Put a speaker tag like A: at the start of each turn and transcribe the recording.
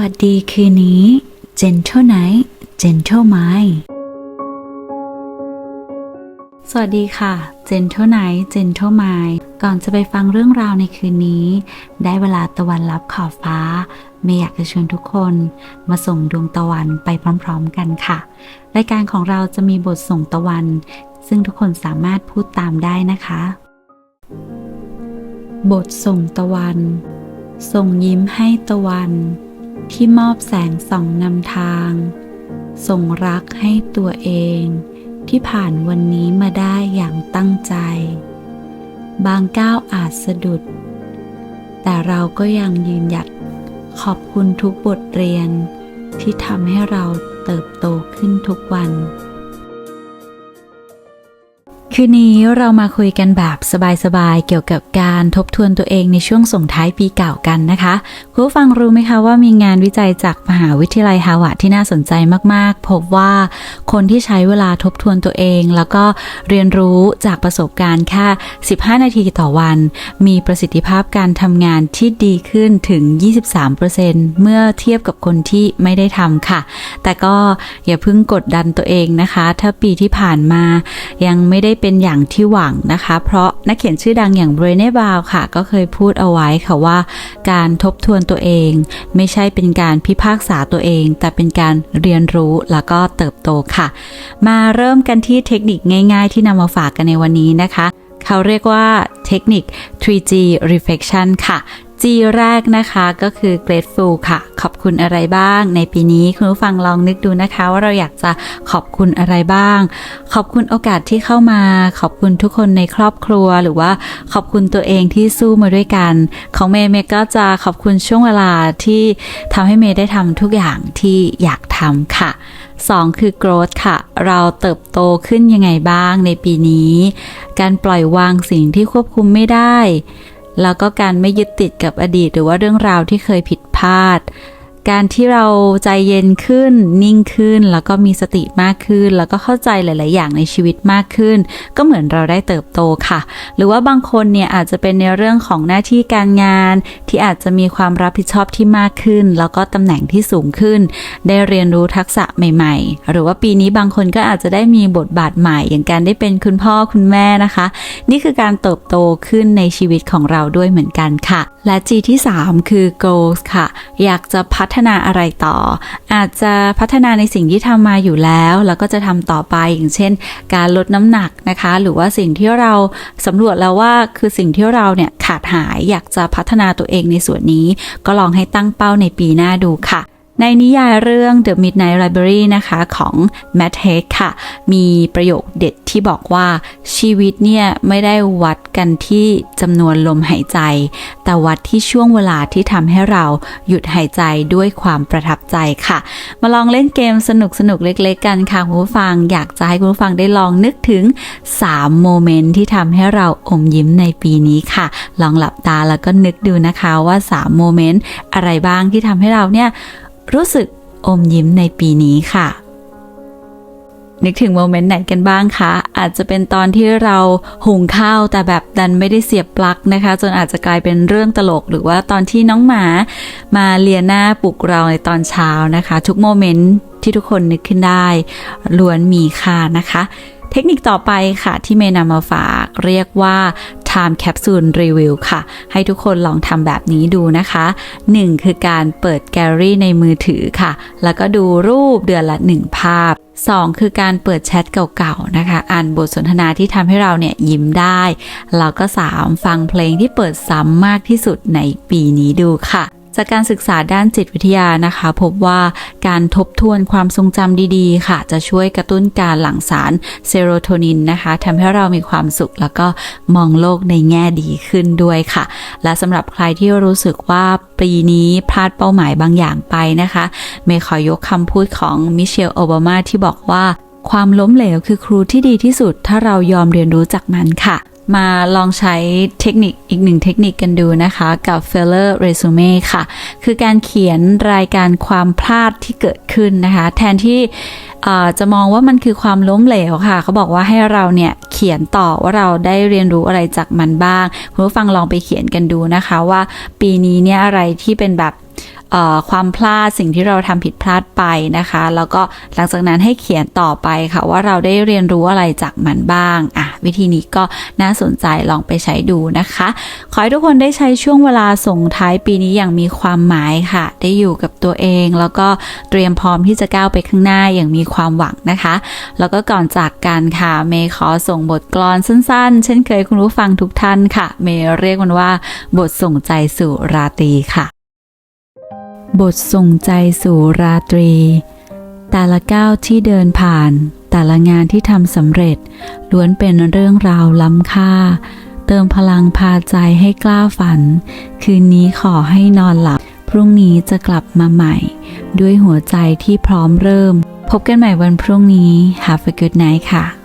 A: วัสดีคืนนี้ Gentle Night Gentle Mind สวัสดีค่ะ Gentle Night Gentle Mind ก่อนจะไปฟังเรื่องราวในคืนนี้ ได้เวลาตะวันรับขอบฟ้าไม่อยากจะชวนทุกคนมาส่งดวงตะวันไปพร้อมๆกันค่ะ รายการของเราจะมีบทส่งตะวัน ซึ่งทุกคนสามารถพูดตามได้นะคะ บทส่งตะวัน ส่งยิ้มให้ตะวัน ที่มอบแสงส่องนำทาง ส่งรักให้ตัวเองที่ผ่านวันนี้มาได้อย่างตั้งใจ บางก้าวอาจสะดุด แต่เราก็ยังยืนหยัดขอบคุณทุกบทเรียนที่ทำให้เราเติบโตขึ้นทุกวัน คืนนี้เรามาคุยกันแบบสบายๆ เกี่ยวกับการทบทวนตัวเองในช่วงส่งท้ายปีเก่ากันนะคะคุณผู้ฟังรู้ไหมคะว่ามีงานวิจัยจากมหาวิทยาลัยฮาวาดที่น่าสนใจมากๆ พบว่าคนที่ใช้เวลาทบทวนตัวเอง แล้วก็เรียนรู้จากประสบการณ์แค่ 15 นาทีต่อวัน มีประสิทธิภาพการทำงานที่ดีขึ้นถึง 23%เมื่อเทียบกับคนที่ไม่ได้ทำค่ะ แต่ก็อย่าเพิ่งกดดันตัวเองนะคะ ถ้าปีที่ผ่านมายังไม่ได้เป็นอย่างที่หวังนะคะ เพราะนักเขียนชื่อดังอย่างเบรเน่บาวค่ะ ก็เคยพูดเอาไว้ค่ะว่า การทบทวนตัวเอง ไม่ใช่เป็นการพิพากษาตัวเอง แต่เป็นการเรียนรู้แล้วก็เติบโตค่ะ มาเริ่มกันที่เทคนิคง่าย ๆ ที่นำมาฝากกันในวันนี้นะคะเขาเรียกว่าเทคนิค 3G reflection ค่ะ G แรกนะคะก็คือ grateful ค่ะ ขอบคุณอะไรบ้าง ในปีนี้คุณผู้ฟังลองนึกดูนะคะว่าเราอยากจะขอบคุณอะไรบ้าง ขอบคุณโอกาสที่เข้ามา ขอบคุณทุกคนในครอบครัวหรือว่าขอบคุณตัวเองที่สู้มาด้วยกัน ของเมย์เมย์ก็จะขอบคุณช่วงเวลาที่ทำให้เมย์ได้ทำทุกอย่างที่อยากทำค่ะ 2 คือ growth ค่ะ เราเติบโตขึ้นยังไงบ้างในปีนี้ การปล่อยวางสิ่งที่ควบคุมไม่ได้ แล้วก็การไม่ยึดติดกับอดีต หรือว่าเรื่องราวที่เคยผิดพลาด การที่เราใจเย็นขึ้น นิ่งขึ้น แล้วก็มีสติมากขึ้น แล้วก็เข้าใจหลาย ๆ อย่างในชีวิตมากขึ้น ก็เหมือนเราได้เติบโตค่ะ หรือว่าบางคนเนี่ยอาจจะเป็นในเรื่องของหน้าที่การงาน ที่อาจจะมีความรับผิดชอบที่มากขึ้น แล้วก็ตำแหน่งที่สูงขึ้น ได้เรียนรู้ทักษะใหม่ ๆ หรือว่าปีนี้บางคนก็อาจจะได้มีบทบาทใหม่ อย่างการได้เป็นคุณพ่อคุณแม่นะคะ นี่คือการเติบโตขึ้นในชีวิตของเราด้วยเหมือนกันค่ะ และ G ที่ 3 คือ goals ค่ะ อยากจะพัฒนาอะไรต่อ อาจจะพัฒนาในสิ่งที่ทำมาอยู่แล้ว แล้วก็จะทำต่อไปอย่างเช่น การลดน้ำหนักนะคะ หรือว่าสิ่งที่เราสำรวจแล้วว่าคือสิ่งที่เราเนี่ยขาดหายอยากจะพัฒนาตัวเองในส่วนนี้ ก็ลองให้ตั้งเป้าในปีหน้าดูค่ะ ในนิยายเรื่อง The Midnight Library นะคะของ Matt Haig ค่ะ มีประโยคเด็ดที่บอกว่าชีวิตเนี่ย ไม่ได้วัดกันที่จำนวนลมหายใจ แต่วัดที่ช่วงเวลาที่ทำให้เราหยุดหายใจด้วยความประทับใจค่ะ มาลองเล่นเกมสนุกสนุกๆเล็กๆกันค่ะ คุณผู้ฟังอยากจะให้คุณผู้ฟังได้ลองนึกถึง 3 โมเมนต์ที่ทำให้เราอมยิ้มในปีนี้ค่ะ ลองหลับตาแล้วก็นึกดูนะคะว่า 3 โมเมนต์อะไรบ้างที่ทำให้เราเนี่ย รู้สึกอมยิ้มในปีนี้ค่ะ นึกถึงโมเมนต์ไหนกันบ้างคะ อาจจะเป็นตอนที่เราหุงข้าวแต่แบบดันไม่ได้เสียบปลั๊กนะคะ จนอาจจะกลายเป็นเรื่องตลก หรือว่าตอนที่น้องหมา มาเลียหน้าปลุกเราในตอนเช้านะคะ ทุกโมเมนต์ที่ทุกคนนึกขึ้นได้ล้วนมีค่านะคะเทคนิคต่อไปค่ะที่เมย์นำมาฝากเรียกว่า Time Capsule Review ค่ะ ให้ทุกคนลองทำแบบนี้ดูนะคะ 1 คือการเปิดแกลลี่ในมือถือค่ะ แล้วก็ดูรูปเดือนละ 1 ภาพ 2 คือการเปิดแชทเก่าๆนะคะ อ่านบทสนทนาที่ทำให้เราเนี่ยยิ้มได้ แล้วก็ 3 ฟังเพลงที่เปิดซ้ำมากที่สุดในปีนี้ดูค่ะ จากการศึกษาด้านจิตวิทยานะคะ พบว่าการทบทวนความทรงจำดีๆ ค่ะ จะช่วยกระตุ้นการหลั่งสารเซโรโทนินนะคะทำให้เรามีความสุขแล้วก็มองโลกในแง่ดีขึ้นด้วยค่ะ และสำหรับใครที่รู้สึกว่าปีนี้พลาดเป้าหมายบางอย่างไปนะคะ เมย์ขอยกคำพูดของมิเชลโอบามาที่บอกว่าความล้มเหลวคือครูที่ดีที่สุดถ้าเรายอมเรียนรู้จากมันค่ะ มาลองใช้เทคนิคอีกหนึ่งเทคนิคกันดูนะคะกับ Feller Resume ค่ะ คือการเขียนรายการความพลาดที่เกิดขึ้นนะคะ แทนที่จะมองว่ามันคือความล้มเหลวค่ะ เขาบอกว่าให้เราเนี่ยเขียนต่อว่าเราได้เรียนรู้อะไรจากมันบ้าง คุณผู้ฟังลองไปเขียนกันดูนะคะว่าปีนี้เนี่ยอะไรที่เป็นแบบ ความพลาดสิ่งที่เราทำผิดพลาดไปนะคะ แล้วก็หลังจากนั้นให้เขียนต่อไปค่ะว่าเราได้เรียนรู้อะไรจากมันบ้างอะวิธีนี้ก็น่าสนใจลองไปใช้ดูนะคะ ขอให้ทุกคนได้ใช้ช่วงเวลาส่งท้ายปีนี้อย่างมีความหมายค่ะ ได้อยู่กับตัวเอง แล้วก็เตรียมพร้อมที่จะก้าวไปข้างหน้าอย่างมีความหวังนะคะ แล้วก็ก่อนจากกันค่ะเมย์ขอส่งบทกลอนสั้น ๆ เช่นเคยคุณผู้ฟังทุกท่านค่ะ เมย์เรียกมันว่า บทส่งใจสู่ราตรีค่ะ บทส่งใจสู่ราตรี แต่ละก้าวที่เดินผ่าน แต่ละงานที่ทำสำเร็จ ล้วนเป็นเรื่องราวล้ำค่า เติมพลังพาใจให้กล้าฝัน คืนนี้ขอให้นอนหลับ พรุ่งนี้จะกลับมาใหม่ ด้วยหัวใจที่พร้อมเริ่ม พบกันใหม่วันพรุ่งนี้ Have a good night ค่ะ